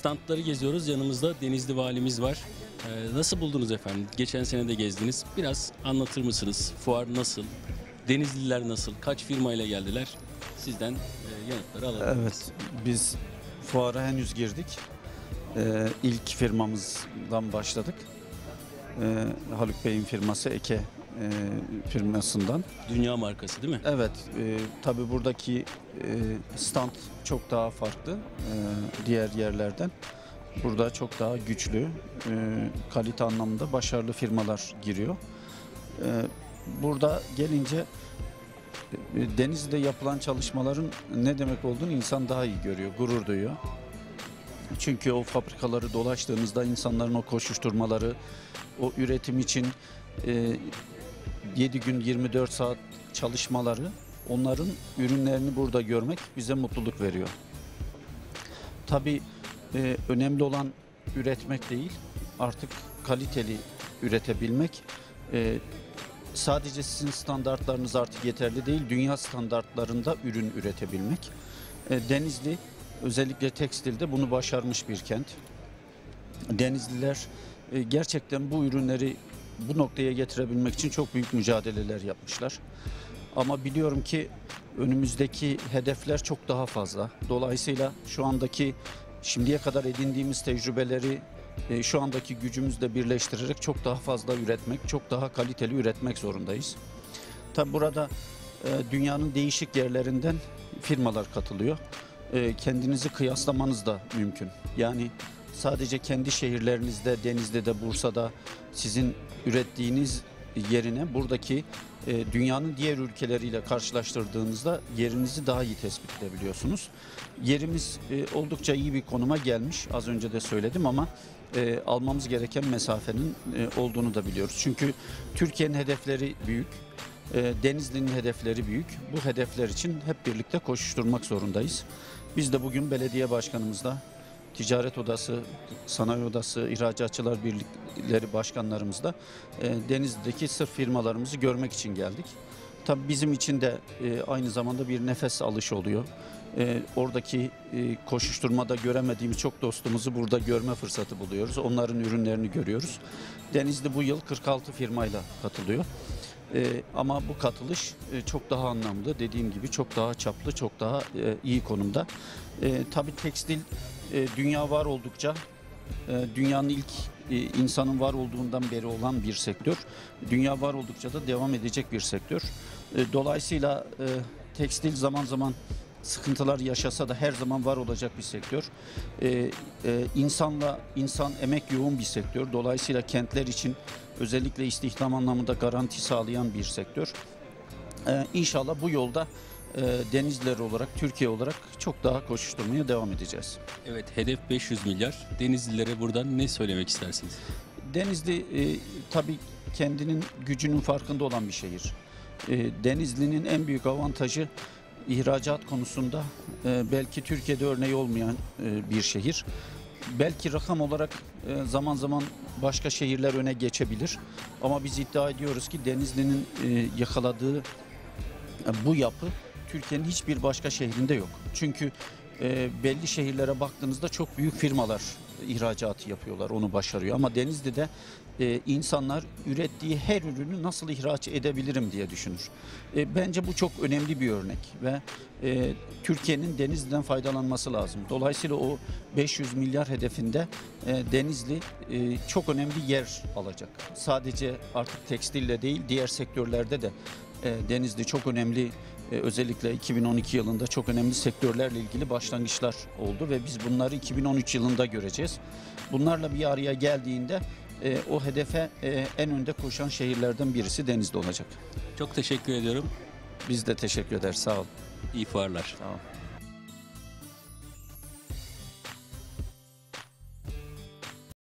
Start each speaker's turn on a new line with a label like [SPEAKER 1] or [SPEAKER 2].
[SPEAKER 1] standları geziyoruz. Yanımızda Denizli Valimiz var. Ee, nasıl buldunuz efendim? Geçen sene de gezdiniz. Biraz anlatır mısınız? Fuar nasıl? Denizliler nasıl? Kaç firmayla geldiler? Sizden e, yanıtları alalım.
[SPEAKER 2] Evet, biz fuara henüz girdik. Ee, ilk firmamızdan başladık. Ee, Haluk Bey'in firması Eke firmasından.
[SPEAKER 1] Dünya markası değil mi?
[SPEAKER 2] Evet, e, tabii buradaki e, stand çok daha farklı e, diğer yerlerden. Burada çok daha güçlü, e, kalite anlamında başarılı firmalar giriyor. E, burada gelince e, Denizli'de yapılan çalışmaların ne demek olduğunu insan daha iyi görüyor, gurur duyuyor. Çünkü o fabrikaları dolaştığınızda insanların o koşuşturmaları, o üretim için e, 7 gün 24 saat çalışmaları, onların ürünlerini burada görmek bize mutluluk veriyor. Tabii e, önemli olan üretmek değil, artık kaliteli üretebilmek. E, sadece sizin standartlarınız artık yeterli değil, dünya standartlarında ürün üretebilmek. E, Denizli özellikle tekstilde bunu başarmış bir kent. Denizliler e, gerçekten bu ürünleri bu noktaya getirebilmek için çok büyük mücadeleler yapmışlar. Ama biliyorum ki önümüzdeki hedefler çok daha fazla. Dolayısıyla şu andaki şimdiye kadar edindiğimiz tecrübeleri e, şu andaki gücümüzle birleştirerek çok daha fazla üretmek, çok daha kaliteli üretmek zorundayız. Tabi burada e, dünyanın değişik yerlerinden firmalar katılıyor. E, kendinizi kıyaslamanız da mümkün. Yani sadece kendi şehirlerinizde, Denizli'de, Bursa'da sizin ürettiğiniz yerine buradaki e, dünyanın diğer ülkeleriyle karşılaştırdığınızda yerinizi daha iyi tespit edebiliyorsunuz. Yerimiz e, oldukça iyi bir konuma gelmiş. Az önce de söyledim ama e, almamız gereken mesafenin e, olduğunu da biliyoruz. Çünkü Türkiye'nin hedefleri büyük. E, Denizli'nin hedefleri büyük. Bu hedefler için hep birlikte koşuşturmak zorundayız. Biz de bugün belediye başkanımızla Ticaret Odası, Sanayi Odası, İhracatçılar Birlikleri başkanlarımızla e, Denizli'deki sırf firmalarımızı görmek için geldik. Tabii bizim için de e, aynı zamanda bir nefes alış oluyor. E, oradaki e, koşuşturmada göremediğimiz çok dostumuzu burada görme fırsatı buluyoruz. Onların ürünlerini görüyoruz. Denizli bu yıl 46 firmayla katılıyor. E, ama bu katılış e, çok daha anlamlı. Dediğim gibi çok daha çaplı, çok daha e, iyi konumda. E, tabii tekstil e, dünya var oldukça e, dünyanın ilk e, insanın var olduğundan beri olan bir sektör. Dünya var oldukça da devam edecek bir sektör. Dolayısıyla tekstil zaman zaman sıkıntılar yaşasa da her zaman var olacak bir sektör. E, e, insanla insan emek yoğun bir sektör. Dolayısıyla kentler için özellikle istihdam anlamında garanti sağlayan bir sektör. E, inşallah bu yolda denizler olarak, Türkiye olarak çok daha koşuşturmaya devam edeceğiz.
[SPEAKER 1] Evet, hedef 500 milyar. Denizlilere buradan ne söylemek istersiniz?
[SPEAKER 2] Denizli e, tabii kendinin gücünün farkında olan bir şehir. E, Denizli'nin en büyük avantajı ihracat konusunda e, belki Türkiye'de örneği olmayan e, bir şehir. Belki rakam olarak e, zaman zaman başka şehirler öne geçebilir. Ama biz iddia ediyoruz ki Denizli'nin e, yakaladığı e, bu yapı Türkiye'nin hiçbir başka şehrinde yok. Çünkü e, belli şehirlere baktığınızda çok büyük firmalar ihracatı yapıyorlar, onu başarıyor. Ama Denizli'de e, insanlar ürettiği her ürünü nasıl ihraç edebilirim diye düşünür. E, bence bu çok önemli bir örnek ve Türkiye'nin Denizli'den faydalanması lazım. Dolayısıyla o 500 milyar hedefinde Denizli çok önemli yer alacak. Sadece artık tekstille değil, diğer sektörlerde de Denizli çok önemli özellikle 2012 yılında çok önemli sektörlerle ilgili başlangıçlar oldu ve biz bunları 2013 yılında göreceğiz. Bunlarla bir araya geldiğinde e, o hedefe e, en önde koşan şehirlerden birisi Denizli olacak.
[SPEAKER 1] Çok teşekkür ediyorum.
[SPEAKER 2] Biz de teşekkür ederiz. Sağ ol.
[SPEAKER 1] İyi fuarlar.
[SPEAKER 2] Sağ ol.